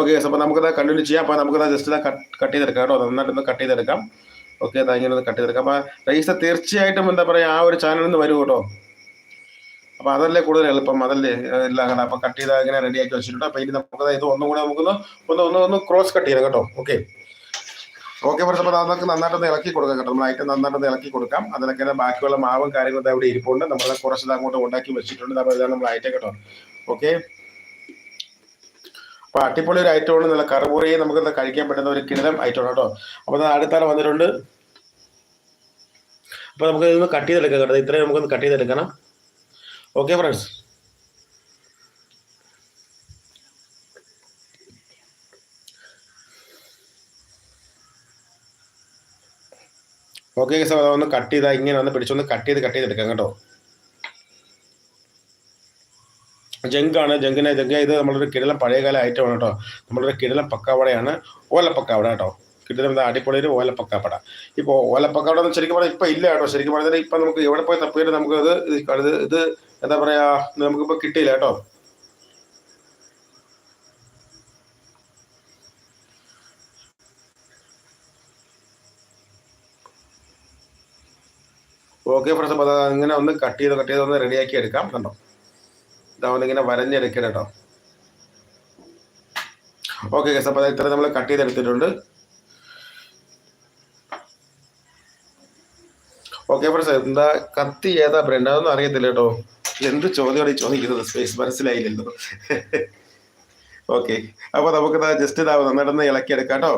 ഓക്കെ അപ്പൊ നമുക്കത് കണ്ടിന്യൂ ചെയ്യാം. അപ്പൊ നമുക്കത് ജസ്റ്റ് കട്ട് ചെയ്തെടുക്കാം കേട്ടോ. നന്നായിട്ടൊന്ന് കട്ട് ചെയ്തെടുക്കാം. ഓക്കെ അതാ ഇങ്ങനെ ഒന്ന് കട്ട് ചെയ്തെടുക്കാം. അപ്പൊ റീസ തീർച്ചയായിട്ടും എന്താ പറയാ ആ ഒരു ചാനലിൽ നിന്ന് വരൂ കേട്ടോ. അപ്പൊ അതല്ലേ കൂടുതൽ എളുപ്പം. അതല്ലേ എല്ലാം അങ്ങനെ അപ്പൊ കട്ട് ചെയ്താൽ അങ്ങനെ റെഡി ആക്കി വെച്ചിട്ടുണ്ട്. അപ്പൊ ഇനി നമുക്ക് ഇത് ഒന്നും കൂടെ നമുക്കൊന്ന് ഒന്ന് ഒന്ന് ഒന്ന് ക്രോസ് കട്ട് ചെയ്യാം കേട്ടോ. ഓക്കെ ഓക്കെ ഫ്രണ്ട്സ് അപ്പോൾ നമുക്ക് നന്നായിട്ടൊന്ന് ഇളക്കി കൊടുക്കാം കേട്ടോ. നമ്മൾ ഐറ്റം നന്നായിട്ടൊന്ന് ഇളക്കി കൊടുക്കാം. അതിനൊക്കെ ബാക്കിയുള്ള മാവും കാര്യങ്ങളും അവിടെ ഇരിപ്പുണ്ട്. നമ്മൾ കുറച്ച് അങ്ങോട്ട് ഉണ്ടാക്കി വെച്ചിട്ടുണ്ട്. അപ്പോൾ ഇതാണ് നമ്മൾ ഐറ്റം കേട്ടോ. ഓക്കെ അപ്പൊ അടിപൊളി ഒരു ഐറ്റമാണ് നല്ല കറുപുറയെ നമുക്ക് കഴിക്കാൻ പറ്റുന്ന ഒരു കിടലം ഐറ്റമാണ് കേട്ടോ. അപ്പൊ അത് അടുത്താണ് വന്നിട്ടുണ്ട്. അപ്പൊ നമുക്ക് ഇതൊന്ന് കട്ട് ചെയ്തെടുക്കാം കേട്ടോ. ഇത്രയും നമുക്കൊന്ന് കട്ട് ചെയ്തെടുക്കണം. ഓക്കെ ഫ്രണ്ട്സ് ഓക്കെ സാർ അതൊന്ന് കട്ട് ചെയ്താൽ ഇങ്ങനെ ഒന്ന് പിടിച്ചൊന്ന് കട്ട് ചെയ്ത് കട്ട്. ചെയ്തെടുക്കാം കേട്ടോ ജങ്കാണ് ജങ്കിനെ ജങ്ക ഇത് നമ്മളൊരു കിടലം പഴയകാല ഐറ്റമാണ് കേട്ടോ. നമ്മളൊരു കിടലം പക്കാവടയാണ് ഓലപ്പക്കാവട കേട്ടോ. കിടലം അടിപൊളി ഒരു ഓലപ്പക്കാപ്പട ഇപ്പോൾ ഓലപ്പക്കാവട ശരിക്കും പറഞ്ഞാൽ ഇപ്പം ഇല്ല കേട്ടോ. ശരിക്കും പറഞ്ഞാൽ ഇപ്പം നമുക്ക് എവിടെ പോയി തപ്പിയിട്ട് നമുക്ക് ഇത് ഇത് ഇത് എന്താ പറയാ നമുക്കിപ്പോ കിട്ടിയില്ല കേട്ടോ. ഓക്കെ ഫ്രണ്ട്സ് അപ്പോൾ ഇങ്ങനെ ഒന്ന് കട്ട് ചെയ്ത് കട്ട് ചെയ്ത് ഒന്ന് റെഡിയാക്കി എടുക്കാം കണ്ടോ? ഇതാവുന്നിങ്ങനെ വരഞ്ഞെടുക്കണം കേട്ടോ. ഓക്കെ ഗസ് അപ്പോൾ ഇത്ര നമ്മൾ കട്ട് ചെയ്തെടുത്തിട്ടുണ്ട് ഓക്കെ ഫ്രണ്ട്സ് എന്താ കത്തി ഏതാ ബ്രാൻഡ് അതൊന്നും അറിയത്തില്ല കേട്ടോ. എന്ത് ചോദ്യമാണ് ഈ ചോദിക്കുന്നത് സ്പേസ് മനസ്സിലായില്ലല്ലോ. ഓക്കെ അപ്പൊ നമുക്ക് ജസ്റ്റ് ഇതാവും നന്നായിട്ടൊന്ന് ഇളക്കിയെടുക്കാം കേട്ടോ.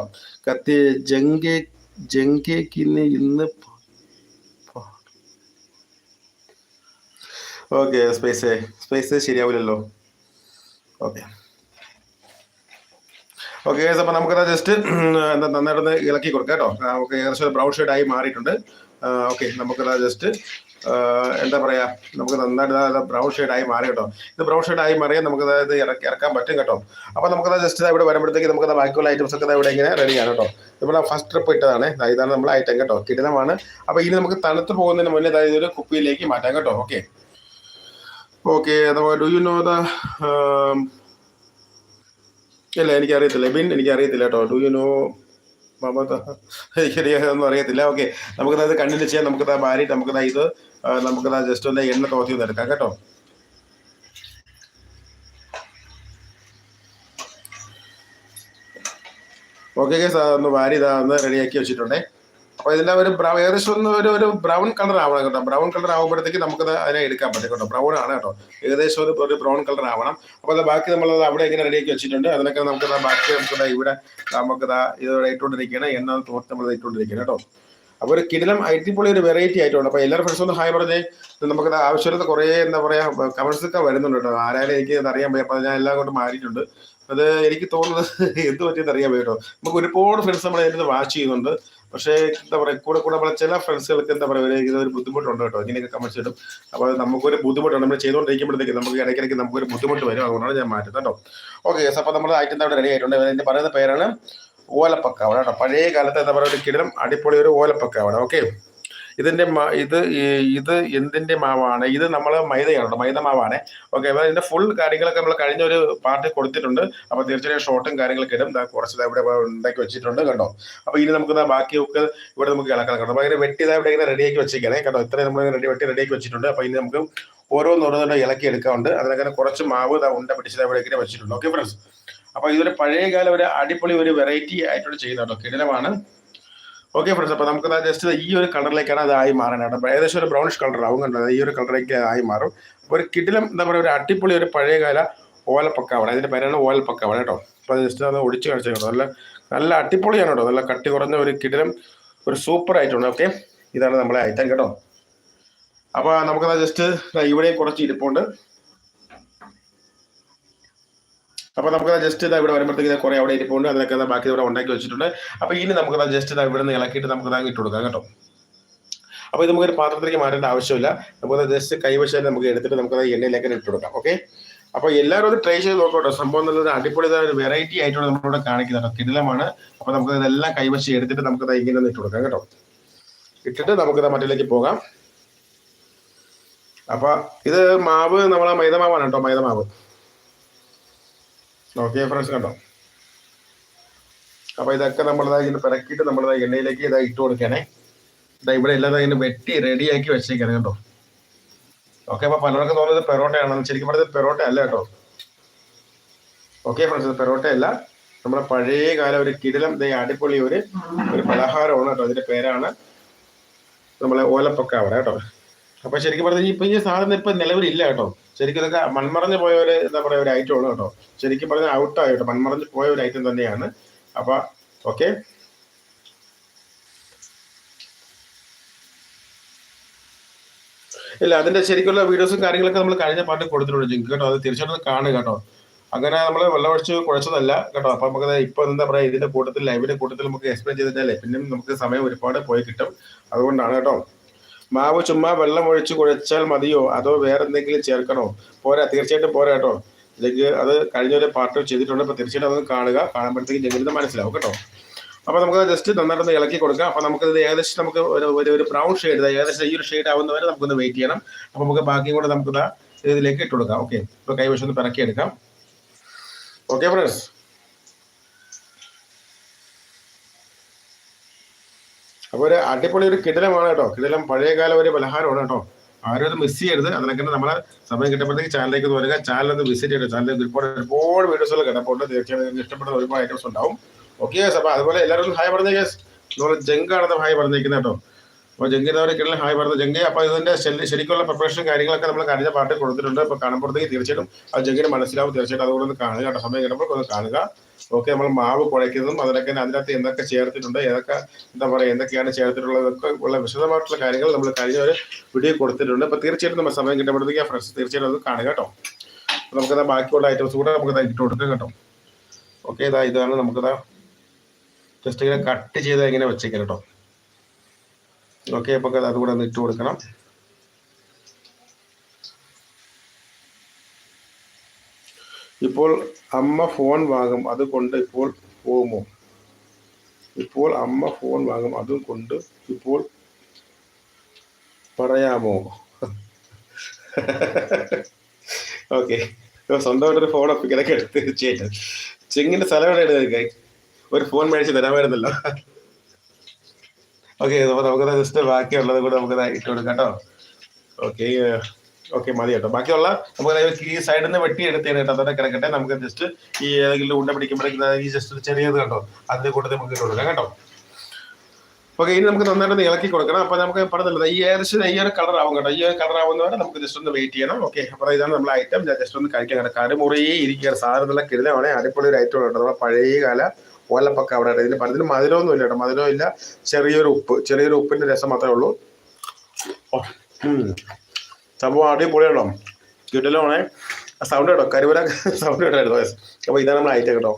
കത്തി ജങ്കേ ജങ്കേക്കിന് ഇന്ന് ഓക്കെ സ്പേസ് സ്പേസ് ശരിയാവില്ലല്ലോ. ഓക്കെ ഓക്കെ അപ്പൊ നമുക്കത് ജസ്റ്റ് എന്താ നന്നായിട്ടൊന്ന് ഇളക്കി കൊടുക്കാം കേട്ടോ. നമുക്ക് ഏകദേശം ബ്രൗൺ ഷെയ്ഡ് ആയി മാറിയിട്ടുണ്ട്. ഓക്കെ നമുക്കത് ജസ്റ്റ് എന്താ പറയാ നമുക്ക് നന്നായിട്ട് ബ്രൗൺ ആയി മാറി കേട്ടോ. ഇത് ബ്രൗൺ ആയി മാറിയാൽ നമുക്ക് അതായത് ഇറക്കി ഇറക്കാൻ പറ്റും കേട്ടോ. അപ്പൊ നമുക്കത് ജസ്റ്റ് ഇവിടെ വരുമ്പോഴത്തേക്ക് നമുക്ക് ബാക്കിയുള്ള ഐറ്റംസ് ഒക്കെ ഇവിടെ ഇങ്ങനെ റെഡി ആണ് കേട്ടോ. ഇവിടെ ഫസ്റ്റ് ട്രിപ്പ് ഇട്ടതാണ്. ഇതാണ് നമ്മൾ ഐറ്റം കേട്ടോ. കിടിലമാണ്. അപ്പൊ ഇനി നമുക്ക് തണുത്ത് പോകുന്നതിന് മുന്നേ അതായത് ഒരു കുപ്പിയിലേക്ക് മാറ്റാം കേട്ടോ. ഓക്കെ ഓക്കെ അഥവാ ഡു യു നോ ദ ഇല്ല എനിക്കറിയത്തില്ല. ബിൻ എനിക്കറിയത്തില്ല കേട്ടോ. ഡു യു നോ എനിക്കറിയാതൊന്നും അറിയത്തില്ല. ഓക്കെ നമുക്കത് കണ്ണിൽ ചെയ്യാം. നമുക്കത് മാറി നമുക്കത് ഇത് നമുക്കത് ജസ്റ്റ് ഒന്ന് എണ്ണ തോത്തി ഒന്ന് എടുക്കാം കേട്ടോ. ഓക്കെ കേസ് ഒന്ന് വാരി ഇതാ ഒന്ന് റെഡിയാക്കി വെച്ചിട്ടുണ്ടേ. അപ്പോൾ ഇതിന്റെ ഒരു ഏകദേശം ഒന്ന് ഒരു ഒരു ബ്രൗൺ കളർ ആവണം കേട്ടോ. ബ്രൗൺ കളർ ആകുമ്പോഴത്തേക്ക് നമുക്കത് അതിനെ എടുക്കാൻ പറ്റും കേട്ടോ. ബ്രൗൺ ആണ് കേട്ടോ. ഏകദേശം ഒരു ഒരു ബ്രൗൺ കളർ ആവണം. അപ്പോൾ അത് ബാക്കി നമ്മൾ അവിടെ ഇങ്ങനെ റെഡിയാക്കി വെച്ചിട്ടുണ്ട്. അതിനൊക്കെ നമുക്ക് ബാക്കി നമുക്ക് ഇവിടെ നമുക്ക് ഇത് ഇട്ടുകൊണ്ടിരിക്കുകയാണ്. എണ്ണ തോർത്ത് നമ്മൾ ഇട്ടുകൊണ്ടിരിക്കുകയാണ് കേട്ടോ. അപ്പോൾ ഒരു കിടിലം അടിപൊളി ഒരു വെറൈറ്റി ആയിട്ടുണ്ട്. അപ്പോൾ എല്ലാവരും ഫ്രണ്ട്സ് ഒന്ന് ഹായ് പറഞ്ഞേ. നമുക്ക് ആവശ്യമില്ലാത്ത കുറേ എന്താ പറയുക കമൻസ് ഒക്കെ വരുന്നുണ്ട് കേട്ടോ. ആരായാലും എനിക്ക് അറിയാൻ പോയി അപ്പോൾ ഞാൻ എല്ലാം കൊണ്ട് മാറിയിട്ടുണ്ട്. അത് എനിക്ക് തോന്നുന്നത് എന്ത് പറ്റിയെന്ന് അറിയാൻ പോയി കേട്ടോ. നമുക്ക് ഒരുപാട് ഫ്രണ്ട്സ് നമ്മൾ അതിനകത്ത് വാച്ച് ചെയ്യുന്നുണ്ട്. പക്ഷേ എന്താ പറയുക കൂടെ കൂടെ നമ്മളെ ചില ഫ്രണ്ട്സുകൾക്ക് എന്താ പറയുക ഒരു ബുദ്ധിമുട്ടുണ്ട് കേട്ടോ. ഇങ്ങനെയൊക്കെ കമൻസ് ഇടും അപ്പോൾ നമുക്കൊരു ബുദ്ധിമുട്ടുണ്ട് നമ്മൾ ചെയ്തുകൊണ്ടിരിക്കുമ്പോഴത്തേക്ക് നമുക്ക് ഇടയ്ക്കിടയ്ക്ക് നമുക്കൊരു ബുദ്ധിമുട്ട് വരും. അതുകൊണ്ടാണ് ഞാൻ മാറ്റുന്നത് കേട്ടോ. ഓക്കെ അപ്പോൾ നമ്മുടെ ഐറ്റം അവിടെ റെഡി ആയിട്ടുണ്ട്. എന്റെ പറയുന്ന പേരാണ് ഓലപ്പക്കാവട കേട്ടോ. പഴയ കാലത്ത് എന്താ പറയുക ഒരു കിടം അടിപൊളി ഒരു ഓലപ്പക്കാവട. ഓക്കെ ഇതിന്റെ ഇത് ഇത് എന്തിന്റെ മാവാണ്? ഇത് നമ്മൾ മൈദയാണ് മൈദ മാവാണ്. ഓക്കെ അപ്പോൾ ഇതിന്റെ ഫുൾ കാര്യങ്ങളൊക്കെ നമ്മൾ കഴിഞ്ഞ ഒരു പാർട്ടി കൊടുത്തിട്ടുണ്ട്. അപ്പോൾ തീർച്ചയായും ഷോർട്ടും കാര്യങ്ങളൊക്കെ ഇടും. കുറച്ച് ഇവിടെ ഉണ്ടാക്കി വെച്ചിട്ടുണ്ട് കണ്ടോ? അപ്പോൾ ഇനി നമുക്ക് ബാക്കിയൊക്കെ ഇവിടെ നമുക്ക് ഇളക്കണം കേട്ടോ അപ്പോൾ ഇങ്ങനെ വെട്ടി ഇവിടെ ഇങ്ങനെ റെഡിയാക്കി വെച്ചിരിക്കണേ കേട്ടോ ഇത്രയും നമ്മൾ റെഡി വെട്ടി റെഡിയാക്കി വെച്ചിട്ടുണ്ട്. അപ്പോൾ ഇനി നമുക്ക് ഓരോന്നോരോന്നോ ഇളക്കി എടുക്കാറുണ്ട് അതിനങ്ങനെ കുറച്ച് മാവ് ഉണ്ട. പിടിച്ചത് ഇവിടെ ഇങ്ങനെ വെച്ചിട്ടുണ്ട്. ഓക്കെ ഫ്രണ്ട്സ് അപ്പോൾ ഇതൊരു പഴയ കാലം ഒരു അടിപൊളി ഒരു വെറൈറ്റി ആയിട്ടുള്ള ചെയ്യുന്നുണ്ടോ. കിടലമാണ് ഓക്കെ ഫ്രണ്ട്സ് അപ്പോൾ നമുക്ക് ജസ്റ്റ് ഈ ഒരു കളറിലേക്കാണ് അത് ആയി മാറാനായിട്ട് ഏകദേശം ഒരു ബ്രൗണിഷ് കളർ ആവും കണ്ടത് ഈ ഒരു കളറിലേക്ക് ആയി മാറും. ഒരു കിടിലം എന്താ പറയുക ഒരു അടിപൊളി ഒരു പഴയകാല ഓലപ്പക്കാവട. അതിന്റെ പേരാണ് ഓലപ്പക്കാവട കേട്ടോ. അപ്പോൾ അത് ജസ്റ്റ് അത് ഒടിച്ച് കാണിച്ചു നല്ല നല്ല അടിപൊളിയാണ് കേട്ടോ. നല്ല കട്ടി കുറഞ്ഞ ഒരു കിടിലം ഒരു സൂപ്പർ ആയിട്ടുണ്ട്. ഓക്കെ ഇതാണ് നമ്മളെ ഐറ്റം കേട്ടോ. അപ്പോൾ നമുക്കത് ജസ്റ്റ് ഇവിടെ കുറച്ച് ഇരിപ്പുണ്ട്. അപ്പോൾ നമുക്ക് ജസ്റ്റ് ഇതാ ഇവിടെ വരുമ്പോഴത്തേക്ക് കുറെ അവിടെ ഇരിപ്പുണ്ട്. അതിനൊക്കെ ബാക്കി ഇവിടെ ഉണ്ടാക്കി വെച്ചിട്ടുണ്ട്. അപ്പോൾ ഇനി നമുക്ക് ജസ്റ്റ് ഇതാ ഇവിടെ നിന്ന് ഇളക്കിയിട്ട് നമുക്ക് ഇട്ട് കൊടുക്കാം കേട്ടോ. അപ്പോൾ ഇത് നമുക്കൊരു പാത്രത്തിലേക്ക് മാറ്റേണ്ട ആവശ്യമില്ല. നമുക്ക് ജസ്റ്റ് കൈവശം നമുക്ക് എടുത്തിട്ട് നമുക്ക് എണ്ണയിലേക്ക് ഇട്ട് കൊടുക്കാം. ഓക്കെ അപ്പോൾ എല്ലാവരും അത് ട്രൈ ചെയ്ത് നോക്കട്ടോ സംഭവം നല്ലത് അടിപൊളി ഒരു വെറൈറ്റി ആയിട്ടാണ് നമ്മളിവിടെ കാണിക്കുന്നത് കിടിലമാണ്. അപ്പോൾ നമുക്ക് ഇതെല്ലാം കൈവശം എടുത്തിട്ട് നമുക്ക് ഇങ്ങനെ ഇട്ട് കൊടുക്കാം കേട്ടോ. ഇട്ടിട്ട് നമുക്ക് മറ്റിലേക്ക് പോകാം. അപ്പൊ ഇത് മാവ് നമ്മളെ മൈദമാവാണ് കേട്ടോ. മൈദമാവ്. ഓക്കെ ഫ്രണ്ട്സ് കണ്ടോ? അപ്പൊ ഇതൊക്കെ നമ്മളിതാ ഇങ്ങനെ പിറക്കിയിട്ട് നമ്മളിതാ എണ്ണയിലേക്ക് ഇതാ ഇട്ട് കൊടുക്കണേ. ഇതാ ഇവിടെ എല്ലാം ഇങ്ങനെ വെട്ടി റെഡിയാക്കി വെച്ചേക്കാണ് കേട്ടോ ഓക്കെ അപ്പൊ പലർക്കും തോന്നുന്നത് പെറോട്ടയാണ് ശരിക്കും പറഞ്ഞത് പെറോട്ട അല്ല കേട്ടോ. ഓക്കെ ഫ്രണ്ട്സ് പെറോട്ട അല്ല. നമ്മുടെ പഴയ കാലം ഒരു കിടിലം അടിപൊളി ഒരു ഒരു പലഹാരമാണ് കേട്ടോ. അതിന്റെ പേരാണ് നമ്മളെ ഓലപ്പൊക്കാവട കേട്ടോ. അപ്പൊ ശരിക്കും പറഞ്ഞാൽ ഇപ്പൊ ഈ സാധനം ഇപ്പൊ നിലവിലില്ല കേട്ടോ. ശരിക്കും ഇതൊക്കെ മൺമറഞ്ഞു പോയ ഒരു എന്താ പറയാ ഒരു ഐറ്റം ഉള്ളു കേട്ടോ. ശരിക്കും പറഞ്ഞാൽ ഔട്ടായി കേട്ടോ. മൺമറഞ്ഞു പോയ ഒരു ഐറ്റം തന്നെയാണ്. അപ്പൊ ഓക്കെ ഇല്ല അതിന്റെ ശരിക്കുള്ള വീഡിയോസും കാര്യങ്ങളൊക്കെ നമ്മൾ കഴിഞ്ഞ പാട്ട് കൊടുത്തിട്ടുണ്ട് ജിങ്ക് കേട്ടോ. അത് തീർച്ചയായിട്ടും കാണുക കേട്ടോ. അങ്ങനെ നമ്മൾ വെള്ളമൊഴിച്ച് കുഴച്ചതല്ല കേട്ടോ. അപ്പൊ നമുക്ക് ഇപ്പൊ എന്താ പറയാ ഇതിന്റെ കൂട്ടത്തിൽ ലൈവിന്റെ കൂട്ടത്തിൽ നമുക്ക് എക്സ്പ്ലെയിൻ ചെയ്തിട്ടല്ലേ പിന്നെ നമുക്ക് സമയം ഒരുപാട് പോയി കിട്ടും. അതുകൊണ്ടാണ് കേട്ടോ. മാവ് ചുമ്മാ വെള്ളം ഒഴിച്ച് കുഴച്ചാൽ മതിയോ? അതോ വേറെ എന്തെങ്കിലും ചേർക്കണോ? പോരാ തീർച്ചയായിട്ടും പോരാ കേട്ടോ. ജഗ് അത് കഴിഞ്ഞ ഒരു പാർട്ട് ചെയ്തിട്ടുണ്ട്. അപ്പോൾ തീർച്ചയായിട്ടും അതൊന്ന് കാണുക. കാണുമ്പോഴത്തേക്ക് ജഗിന് മനസ്സിലാവും കേട്ടോ. അപ്പോൾ നമുക്ക് ജസ്റ്റ് നന്നായിട്ടൊന്ന് ഇളക്കി കൊടുക്കാം. അപ്പോൾ നമുക്കത് ഏകദേശം നമുക്ക് ഒരു ഒരു ബ്രൗൺ ഷെയ്ഡ് ഏകദേശം ഈ ഒരു ഷെയ്ഡ് ആവുന്നവരെ നമുക്കൊന്ന് വെയിറ്റ് ചെയ്യണം. അപ്പോൾ നമുക്ക് ബാക്കി കൂടെ നമുക്ക് ഇതിലേക്ക് ഇട്ട് കൊടുക്കാം. ഓക്കെ ഇപ്പോൾ കൈവശം ഒന്ന് പിറക്കിയെടുക്കാം. ഓക്കെ ഫ്രണ്ട്സ് അപ്പോൾ ഒരു അടിപൊളി ഒരു കിടിലമാണ് കേട്ടോ. കിടിലം പഴയകാല ഒരു പലഹാരമാണ് കേട്ടോ. ആരും അത് മിസ് ചെയ്യരുത്. അതിനൊക്കെ നമ്മളെ സമയം കിട്ടുമ്പോഴത്തേക്ക് ചാനലിലേക്ക് വരിക. ചാനൽ ഒന്ന് വിസിറ്റ് ചെയ്യണം ചാനലിൽ ഒരുപാട് ഒരുപാട് വീഡിയോസുകൾ കിടപ്പുണ്ട്. തീർച്ചയായിട്ടും ഇഷ്ടപ്പെടുന്ന ഒരുപാട് ഐറ്റംസ് ഉണ്ടാവും. ഓക്കെ അപ്പൊ അപ്പോൾ അതുപോലെ എല്ലാവരും ഹായ് പറഞ്ഞേക്കാം നമ്മൾ ജങ്കാണെന്ന് ഹായ് പറഞ്ഞേക്കുന്നത് കേട്ടോ. അപ്പോൾ കിടലിൽ ഹായ് പറഞ്ഞ ജംഗി അപ്പോൾ ഇതിന്റെ ശരിക്കുള്ള പ്രിപ്പറേഷൻ കാര്യങ്ങളൊക്കെ നമ്മൾ കഴിഞ്ഞ പാട്ടിൽ കൊടുത്തിട്ടുണ്ട്. അപ്പോൾ കാണുമ്പോഴത്തേക്ക് തീർച്ചയായിട്ടും അത് ജംഗിന് മനസ്സിലാവും. തീർച്ചയായിട്ടും അതുകൊണ്ട് ഒന്ന് കാണുക കേട്ടോ. സമയം കിട്ടുമ്പോൾ ഒന്ന് കാണുക. ഓക്കെ നമ്മൾ മാവ് കുഴയ്ക്കുന്നതും അതിനൊക്കെ അതിനകത്ത് എന്തൊക്കെ ചേർത്തിട്ടുണ്ട് ഏതൊക്കെ എന്താ പറയുക എന്തൊക്കെയാണ് ചേർത്തിട്ടുള്ളതൊക്കെ ഉള്ള വിശദമായിട്ടുള്ള കാര്യങ്ങൾ നമ്മൾ കഴിഞ്ഞ ഒരു വീഡിയോ കൊടുത്തിട്ടുണ്ട്. അപ്പോൾ തീർച്ചയായിട്ടും നമ്മൾ സമയം കിട്ടുമ്പോഴത്തേക്ക് ഫ്രണ്ട്സ് തീർച്ചയായിട്ടും അത് കാണുക കേട്ടോ. അപ്പോൾ നമുക്കത് ബാക്കിയുള്ള ഐറ്റംസ് കൂടെ നമുക്ക് ഇട്ട് കൊടുക്കാം കേട്ടോ. ഓക്കെ ഇതാ ഇതാണ് നമുക്കിതാ ജസ്റ്റ് ഇങ്ങനെ കട്ട് ചെയ്ത് ഇങ്ങനെ വെച്ചേക്കാം കേട്ടോ. ഓക്കെ അപ്പോൾ അതുകൂടെ ഒന്ന് ഇട്ട് കൊടുക്കണം. ഇപ്പോൾ അമ്മ ഫോൺ വാങ്ങും അതുകൊണ്ട് ഇപ്പോൾ പോകുമോ? ഇപ്പോൾ അമ്മ ഫോൺ വാങ്ങും അതും കൊണ്ട് ഇപ്പോൾ പറയാമോ? ഓക്കെ സ്വന്തമായിട്ടൊരു ഫോൺ ഒപ്പിക്കലൊക്കെ എടുത്ത് തീർച്ചയായിട്ടും ചെങ്ങിന്റെ സ്ഥലം എവിടെ എടുക്കാൻ ഒരു ഫോൺ മേടിച്ച് തരാമായിരുന്നല്ലോ ഓക്കെ അപ്പോൾ നമുക്ക് ജസ്റ്റ് ബാക്കിയുള്ളത് കൂടെ നമുക്ക് ഇട്ട് കൊടുക്കാം കേട്ടോ. ഓക്കെ ഓക്കെ മതി കേട്ടോ. ബാക്കിയുള്ള നമുക്ക് ഈ സൈഡിൽ നിന്ന് വെട്ടി എടുത്തേനെ കേട്ടോ. അതൊക്കെ കിടക്കട്ടെ. നമുക്ക് ജസ്റ്റ് ഈ ഏതെങ്കിലും ഉണ്ട പിടിക്കുമ്പോഴേക്കും ഈ ജസ്റ്റ് ചെറിയത് കേട്ടോ അതിന്റെ കൂട്ടത്തിൽ നമുക്ക് ഇട്ട് കൊടുക്കാം കേട്ടോ. ഓക്കെ ഇനി നമുക്ക് നന്നായിട്ട് ഇളക്കി കൊടുക്കണം. അപ്പൊ നമുക്ക് പറഞ്ഞില്ല ഈ ഏകദേശം ഈ ഒരു കളർ ആവും കേട്ടോ. ഈ ഒരു കളർ ആവുന്നവരെ നമുക്ക് ജസ്റ്റ് ഒന്ന് വെയിറ്റ് ചെയ്യണം. ഓക്കെ അപ്പോൾ ഇതാണ് നമ്മുടെ ഐറ്റം ജസ്റ്റ് ഒന്ന് കഴിക്കാൻ കേട്ടോ. മുറിയേ ഇരിക്കുകയാണ്. സാധനം നല്ല കിരുതമാണ് അടിപൊളി ഒരു ഐറ്റം കേട്ടോ. നമ്മുടെ പഴയ കാല ഓലപ്പൊക്കെ അവിടെ ഇതിന് പലതിന് മധുരമൊന്നും ഇല്ല കേട്ടോ മധുരവും ഇല്ല ചെറിയൊരു ഉപ്പ് ചെറിയൊരു ഉപ്പിന്റെ രസം മാത്രമേ ഉള്ളൂ. സംഭവം അടിപൊളിയാണോ കിട്ടലോണേ സൗണ്ട് കേട്ടോ കരുവര സൗണ്ട് കേട്ടോ അപ്പൊ ഇതാണ് നമ്മൾ ഐറ്റം കേട്ടോ.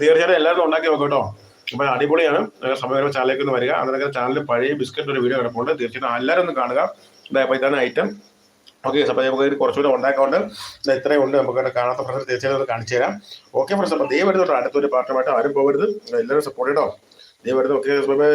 തീർച്ചയായിട്ടും എല്ലാവരും ഉണ്ടാക്കി നോക്കും കേട്ടോ. അപ്പൊ അടിപൊളിയാണ്. സമയം വരുമ്പോൾ ചാനലിലേക്ക് ഒന്ന് വരിക. അന്നേരം ചാനലിൽ പഴയ ബിസ്ക്കറ്റ് ഒരു വീഡിയോ കിടപ്പുണ്ട്. തീർച്ചയായിട്ടും എല്ലാവരും ഒന്ന് കാണുക. ഇതാ അപ്പൊ ഇതാണ് ഐറ്റം ഓക്കെ അപ്പോൾ നമുക്ക് ഇത് കുറച്ചുകൂടെ ഉണ്ടാക്കാണ്ട് ഇത് ഇത്രയും ഉണ്ട് നമുക്ക് കാണാത്ത ഫ്രണ്ട്സ് തീർച്ചയായിട്ടും കാണിച്ചു തരാം. ഓക്കെ ഫ്രണ്ട്സ് അപ്പോൾ ദൈവം എടുത്തോട്ടോ അടുത്തൊരു പാർട്ടുമായിട്ട് ആരും പോകരുത്. എല്ലാവരും സപ്പോർട്ട് ചെയ്യട്ടോ ദൈവം വരുന്നു ഓക്കെ ബൈ